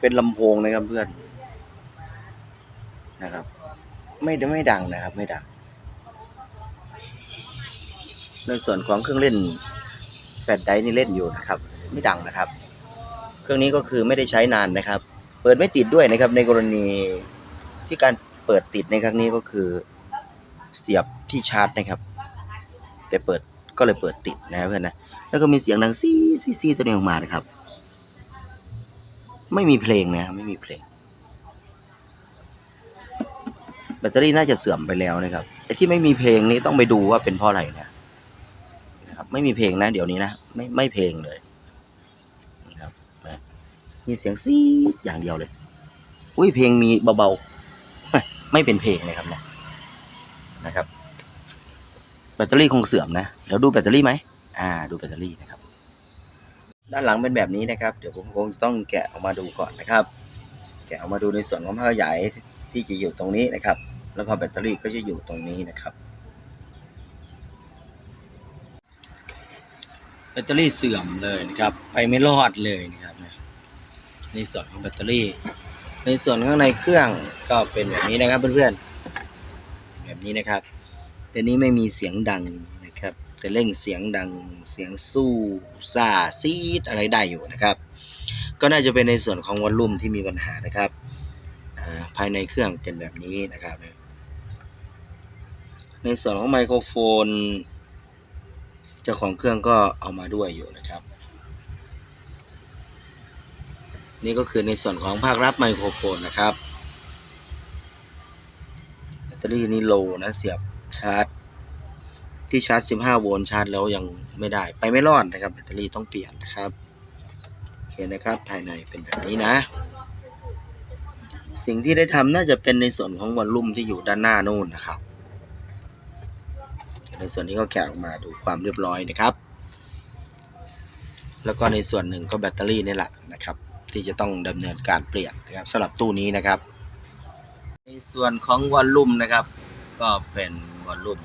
เป็นลำโพงนะครับเพื่อนนะครับ ไม่ไม่ดังนะครับ ไม่ดัง ในส่วนของเครื่องเล่นแฟลชไดร์นี่เล่นอยู่นะครับ ไม่ดังนะครับ เครื่องนี้ก็คือไม่ได้ใช้นานนะครับ เปิดไม่ติดด้วยนะครับ ในกรณีที่การเปิดติดในครั้งนี้ก็คือเสียบที่ชาร์จนะครับ แต่เปิดก็เลยเปิดติดนะครับเพื่อนนะแล้วก็มีเสียงดังซีซีซีตัวนี้ออกมานะครับ ไม่มีเพลงนะครับไม่มีเพลง แบตเตอรี่น่าจะเสื่อมไปแล้วนะครับไอ้ที่ไม่มีเพลงนี้ต้องไปดูว่าเป็นเพราะอะไรนะนะครับไม่มีเพลงนะ เดี๋ยวนี้นะไม่ไม่เพลงเลยนะครับมีเสียงซีดอย่างเดียวเลย อุ้ยเพลงมีเบาๆไม่เป็นเพลงเลยครับนะนะครับ แบตเตอรี่คงเสื่อมนะเดี๋ยวดูแบตเตอรี่ไหมอ่า ดูแบตเตอรี่นะครับ ด้านหลังเป็นแบบนี้นะครับ เดี๋ยวผมคงต้องแกะออกมาดูก่อนนะครับ แกะออกมาดูในส่วนของผ้าขยายที่จะอยู่ตรงนี้นะครับ แล้วก็แบตเตอรี่ก็จะอยู่ตรงนี้นะครับ แบตเตอรี่เสื่อมเลยนะครับ ไปไม่รอดเลยนะครับในส่วนของแบตเตอรี่ ในส่วนข้างในเครื่องก็เป็นแบบนี้นะครับเพื่อนๆแบบนี้นะครับเดี๋ยวนี้ไม่มีเสียงดัง นะเร่งเสียงดังเสียงสู้ซาซีดอะไรได้อยู่นะครับ ก็น่าจะเป็นในส่วนของวอลลุ่มที่มีปัญหานะครับภายในเครื่องเป็นแบบนี้นะครับ ในส่วนของไมโครโฟนเจ้าของเครื่องก็เอามาด้วยอยู่นะครับ นี่ก็คือในส่วนของภาครับไมโครโฟนนะครับแบตเตอรี่นี่โลนะเสียบชาร์จ ที่ชาร์จ 15 โวลต์ชาร์จแล้วยังไม่ได้ไปไม่รอดนะครับแบตเตอรี่ต้องเปลี่ยนนะครับโอเคนะครับภายในเป็นแบบนี้นะ สิ่งที่ได้ทำน่าจะเป็นในส่วนของวอลลุ่มที่อยู่ด้านหน้านู่นนะครับ ในส่วนนี้ก็แกะออกมาดูความเรียบร้อยนะครับ แล้วก็ในส่วนหนึ่งก็แบตเตอรี่นี่แหละนะครับ ที่จะต้องดำเนินการเปลี่ยนนะครับสำหรับตู้นี้นะครับ ในส่วนของวอลลุ่มนะครับ ก็เป็นวอลลุ่ม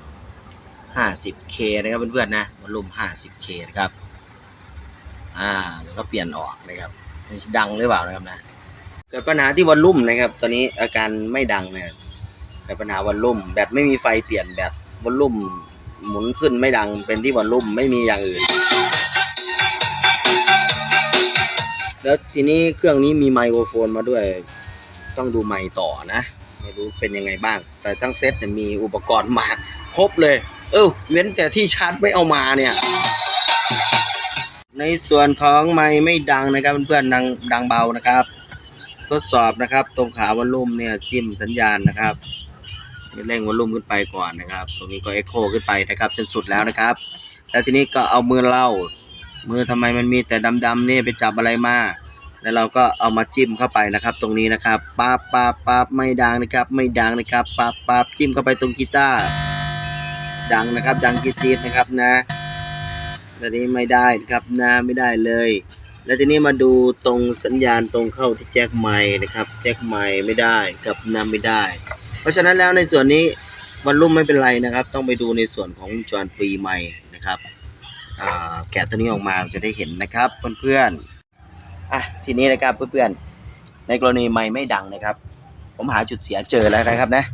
50K นะครับเพื่อนๆนะวอลลุ่ม 50K นะครับอ่าแล้วก็เปลี่ยนออกนะครับดังหรือเปล่านะครับนะเกิดปัญหาที่วอลลุ่มนะครับ ตอนนี้อาการไม่ดังนะครับเกิดปัญหาวอลลุ่มแบตไม่มีไฟเปลี่ยนแบตวอลลุ่มหมุนขึ้นไม่ดังเป็นที่วอลลุ่มไม่มีอย่างอื่น แล้วทีนี้เครื่องนี้มีไมโครโฟนมาด้วย ต้องดูไมค์ต่อนะ ไม่รู้เป็นยังไงบ้าง แต่ทั้งเซตเนี่ยมีอุปกรณ์มาครบเลย เออเว้นแต่ที่ชาร์จไม่เอามาเนี่ย ในส่วนของไมค์ไม่ดังนะครับเพื่อนๆดังดังเบานะครับ ทดสอบนะครับ ตรงขาวอลลุ่มเนี่ยจิ้มสัญญาณนะครับเร่งวอลลุ่มขึ้นไปก่อนนะครับตรงนี้ก็เอ็กโคขึ้นไปนะครับจนสุดแล้วนะครับ แล้วทีนี้ก็เอามือเรามือทำไมมันมีแต่ดำๆนี่ไปจับอะไรมาแล้วเราก็เอามาจิ้มเข้าไปนะครับ ตรงนี้นะครับปั๊บปั๊บปั๊บไม่ดังนะครับ ไม่ดังนะครับปั๊บปั๊บจิ้มเข้าไปตรงกีตาร์ ดังนะครับ ดังจี๊ดๆนะครับนะแต่นี้ไม่ได้นะครับนะไม่ได้เลย แล้วทีนี้มาดูตรงสัญญาณตรงเข้าที่แจ็คไมค์นะครับ แจ็คไมค์ไม่ได้กับนำไม่ได้ เพราะฉะนั้นแล้วในส่วนนี้วอลลุ่มไม่เป็นไรนะครับ ต้องไปดูในส่วนของวงจรฟรีไมค์นะครับแกะตัวนี้ออกมาจะได้เห็นนะครับเพื่อนๆอะทีนี้นะครับเพื่อนๆในกรณีไม้ไม่ดังนะครับ ผมหาจุดเสียเจอแล้วนะครับนะ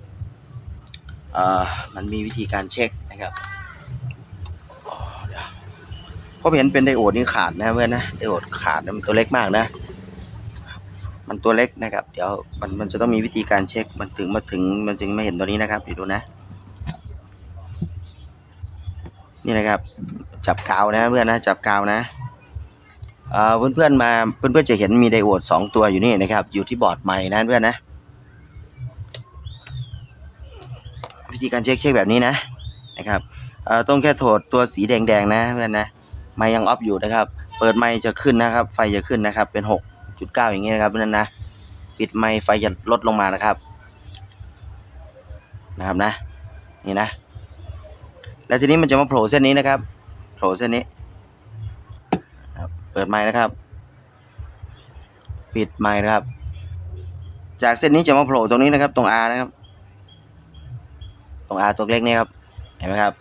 มันมีวิธีการเช็คนะครับอ๋อเดี๋ยวผมเห็นเป็นไดโอดนี่ขาดนะเพื่อนนะไดโอดขาดมันตัวเล็กมากนะ มันตัวเล็กนะครับ เดี๋ยวมันมันจะต้องมีวิธีการเช็คมันถึงมาถึงมันจึงไม่เห็นตัวนี้นะครับเดี๋ยวดูนะ นี่นะครับ จับกาวนะเพื่อนนะจับกาวนะเอ่อนเพื่อนมาเพื่อนๆจะเห็นมีไดโอดสองตัวอยู่นี่นะครับ อยู่ที่บอร์ดไม้นะเพื่อนนะ วิธีการเช็คเช็คแบบนี้นะนะครับต้องแค่โถดตัวสีแดงๆนะเพื่อนนะไม้ยังออฟอยู่นะครับ เปิดไม้จะขึ้นนะครับ ไฟจะขึ้นนะครับ เป็น 6.9 อย่างนี้นะครับเพื่อนนะปิดไม้ไฟจะลดลงมานะครับนะครับนะนี่นะ แล้วทีนี้มันจะมาโผล่เส้นนี้นะครับโผล่เส้นนี้เปิดไม้นะครับ ปิดไม้นะครับ จากเส้นนี้จะมาโผล่ตรงนี้นะครับ ตรง R นะครับ ตรง R ตัวเล็กนี่ครับ เห็นไหมครับ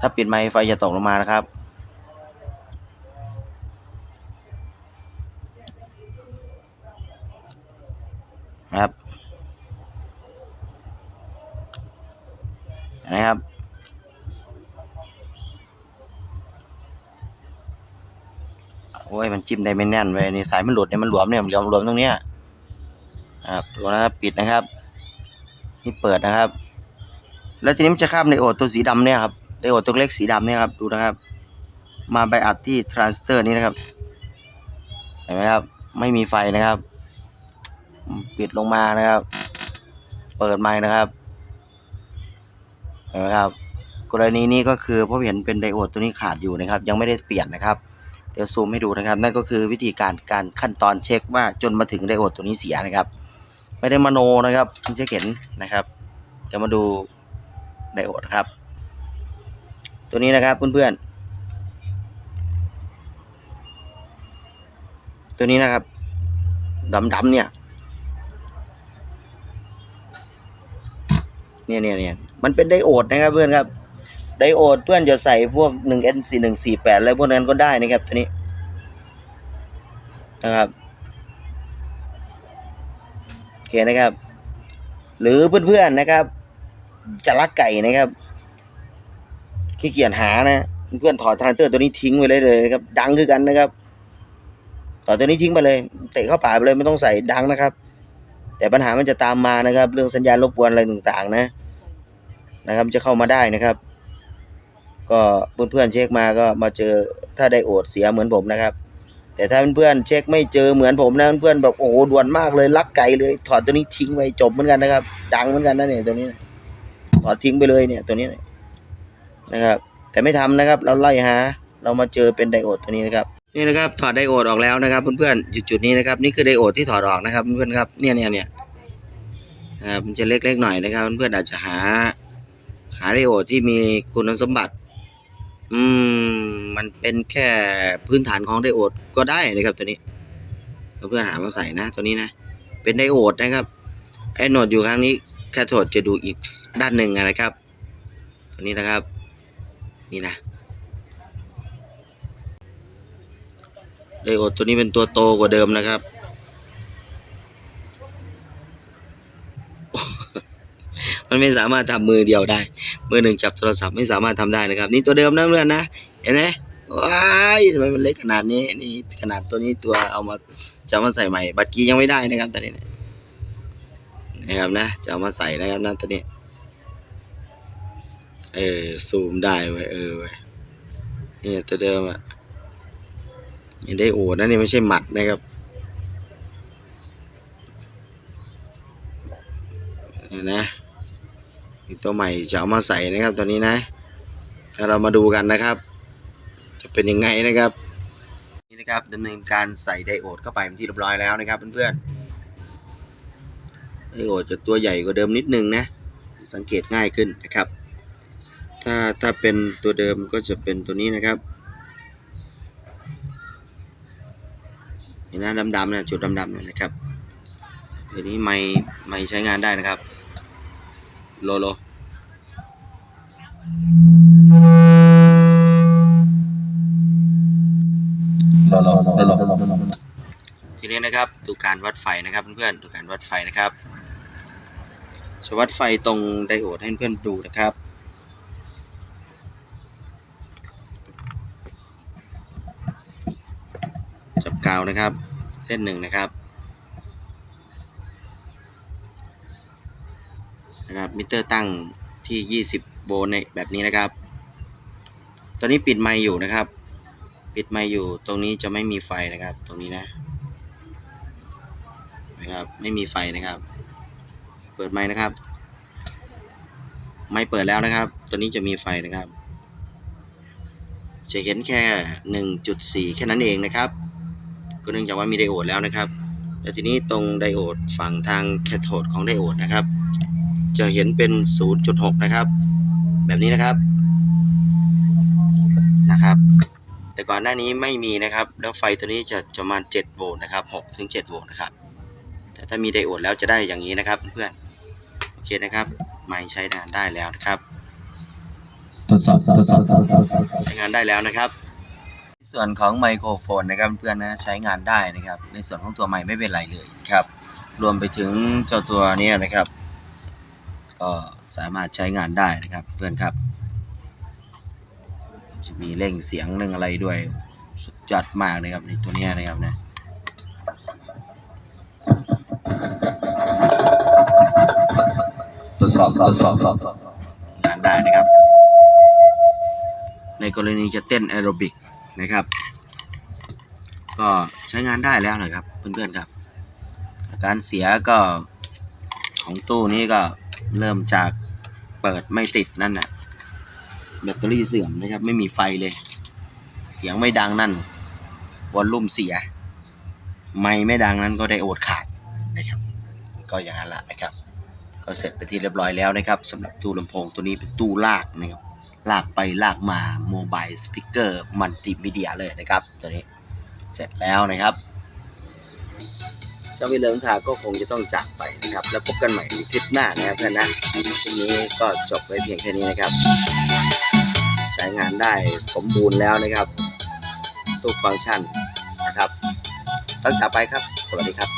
ถ้าปิดไม้ไฟจะตกลงมานะครับ นะครับนะครับโอ้ยมันจิ้มได้ไม่แน่นเว้ยนี่สายมันหลุดเนี่ยมันหลวมเนี่ยมันหลวมหลวมตรงเนี้ยครับดูนะครับปิดนะครับ นี่เปิดนะครับ แล้วทีนี้มันจะข้ามในโอดตัวสีดำเนี่ยครับในโอดตัวเล็กสีดำเนี่ยครับดูนะครับ มาไปอัดที่ทรานสเตอร์นี้นะครับเห็นไหมครับ ไม่มีไฟนะครับ ปิดลงมานะครับ เปิดไม้นะครับเห็นไหมครับ กรณีนี้ก็คือผมเห็นเป็นไดโอดตัวนี้ขาดอยู่นะครับ ยังไม่ได้เปลี่ยนนะครับเดี๋ยวซูมให้ดูนะครับ นั่นก็คือวิธีการการขั้นตอนเช็คว่าจนมาถึงไดโอดตัวนี้เสียนะครับ ไม่ได้มโนนะครับคุณเช็คเห็นนะครับ เดี๋ยวมาดู ไดโอดครับ ตัวนี้นะครับเพื่อนๆ ตัวนี้นะครับดำๆเนี่ยเนี่ยเนี่ยเนี่ยมันเป็นไดโอดนะครับเพื่อนครับ ไดโอดเพื่อนจะใส่พวก 1N4 148 อะไรพวกนั้นก็ได้นะครับตัวนี้นะครับโอเคนะครับ หรือเพื่อนๆนะครับ จะลักไก่นะครับขี้เกียจหานะเพื่อนถอดทรานเตอร์ตัวนี้ทิ้งไปเลยเลยนะครับ ดังคือกันนะครับถอดตัวนี้ทิ้งไปเลย เตะเข้าป่าไปเลยไม่ต้องใส่ดังนะครับ แต่ปัญหามันจะตามมานะครับ เรื่องสัญญาณรบกวนอะไรต่างๆ นะ นะครับจะเข้ามาได้นะครับ ก็เพื่อนๆเช็คมาก็มาเจอถ้าไดโอดเสียเหมือนผมนะครับ แต่ถ้าเพื่อนๆเช็คไม่เจอเหมือนผมนะเพื่อนๆแบบโอ้โหด่วนมากเลยลักไก่เลย ถอดตัวนี้ทิ้งไว้จบเหมือนกันนะครับ ดังเหมือนกันนะเนี่ยตัวนี้นะ ถอดทิ้งไปเลยเนี่ยตัวนี้นะครับ แต่ไม่ทำนะครับ เราไล่หา เรามาเจอเป็นไดโอดตัวนี้นะครับ นี่นะครับถอดไดโอดออกแล้วนะครับเพื่อนๆอยู่จุดนี้นะครับ นี่คือไดโอดที่ถอดออกนะครับเพื่อนๆครับเนี่ยเนี่ยเนี่ยนะครับมันจะเล็กๆหน่อยนะครับเพื่อนๆอาจจะหา หาไดโอดที่มีคุณสมบัติอืมมันเป็นแค่พื้นฐานของไดโอดก็ได้นะครับตัวนี้เพื่อนๆหามาใส่นะตัวนี้นะ เป็นไดโอดนะครับไอโหนดอยู่ข้างนี้แคโทดจะดูอีก ด้านหนึ่งนะครับ ตัวนี้นะครับ นี่นะไดโอตัวนี้เป็นตัวโตกว่าเดิมนะครับ มันไม่สามารถทำมือเดียวได้ มือหนึ่งจับโทรศัพท์ไม่สามารถทำได้นะครับ นี่ตัวเดิมนะเพื่อนนะ เห็นไหมว้ายทำไมมันเล็กขนาดนี้ นี่ขนาดตัวนี้ตัวเอามาจะมาใส่ใหม่ บัตรกียังไม่ได้นะครับตอนนี้นะนะครับนะ จะเอามาใส่นะครับนะตัวนี้ เออซูมได้เว้เออเว้นี่ตัวเดิมอะยังได้โอ้นะนี่ไม่ใช่หมัดนะครับนี่นะอีกตัวใหม่จะเอามาใส่นะครับตัวนี้นะถ้าเรามาดูกันนะครับ จะเป็นยังไงนะครับนี่นะครับดำเนินการใส่ไดโอดเข้าไปเป็นที่เรียบร้อยแล้วนะครับเพื่อนๆไดโอดจะตัวใหญ่กว่าเดิมนิดนึงนะสังเกตง่ายขึ้นนะครับ ถ้าถ้าเป็นตัวเดิมก็จะเป็นตัวนี้นะครับเห็นหน้าดำๆนะจุดดำๆเนี่ยนะครับตัวนี้ไม่ไม่ใช้งานได้นะครับ โลโลรอรอรอรอรอรอทีนี้นะครับดูการวัดไฟนะครับเพื่อนๆดูการวัดไฟนะครับจะวัดไฟตรงไดโอดให้เพื่อนๆดูนะครับ จับกาว นะครับ เส้นหนึ่งนะครับนะครับมิเตอร์ตั้งที่ 20 โวลต์ในแบบนี้นะครับ ตอนนี้ปิดไมค์อยู่นะครับ ปิดไมค์อยู่ตรงนี้จะไม่มีไฟนะครับ ตรงนี้นะนะครับไม่มีไฟนะครับ เปิดไมค์นะครับ ไม่เปิดแล้วนะครับ ตัวนี้จะมีไฟนะครับ จะเห็นแค่ 1.4 แค่นั้นเองนะครับ ก็เนื่องจากว่ามีไดโอดแล้วนะครับแล้วทีนี้ตรงไดโอดฝั่งทางแคโทดของไดโอดนะครับ จะเห็นเป็น 0.6 นะครับ แบบนี้นะครับนะครับ แต่ก่อนหน้านี้ไม่มีนะครับ แล้วไฟตัวนี้จะจะประมาณ 7 โวลต์นะครับ6ถึง7โวลต์นะครับ แต่ถ้ามีไดโอดแล้วจะได้อย่างนี้นะครับเพื่อนโอเคนะครับไม้ใช้งานได้แล้วนะครับทดสอบทดสอบทดสอบใช้งานได้แล้วนะครับ ส่วนของไมโครโฟนนะครับเพื่อนนะใช้งานได้นะครับ ในส่วนของตัวไมค์ไม่เป็นไรเลยครับ รวมไปถึงเจ้าตัวนี้นะครับ ก็สามารถใช้งานได้นะครับเพื่อนครับจะมีเร่งเสียงเร่งอะไรด้วยสุดยอดมากนะครับในตัวนี้นะครับนะทดสอบทดสอบสอบงานได้นะครับ ในกรณีจะเต้นแอโรบิก นะครับ ก็ใช้งานได้แล้วนะครับเพื่อนๆครับ การเสียก็ของตู้นี้ก็เริ่มจากเปิดไม่ติดนั่นน่ะแบตเตอรี่เสื่อมนะครับ ไม่มีไฟเลย เสียงไม่ดังนั่นวอลลุ่มเสีย ไม่ไม่ดังนั้นก็ได้โอดขาดนะครับ ก็อย่างนั้นละนะครับ ก็เสร็จไปที่เรียบร้อยแล้วนะครับสำหรับตู้ลำโพงตัวนี้เป็นตู้ลากนะครับ ลากไปลากมาโมบายสปีกเกอร์มัลติมีเดียเลยนะครับ ตัวนี้เสร็จแล้วนะครับเจ้าวิเลิงทาก็คงจะต้องจากไปนะครับ แล้วพบกันใหม่ในคลิปหน้านะครับเพื่อนนะทีนี้ก็จบไปเพียงแค่นี้นะครับใช้งานได้สมบูรณ์แล้วนะครับทุกฟังก์ชันนะครับตั้งแต่ไปครับ สวัสดีครับ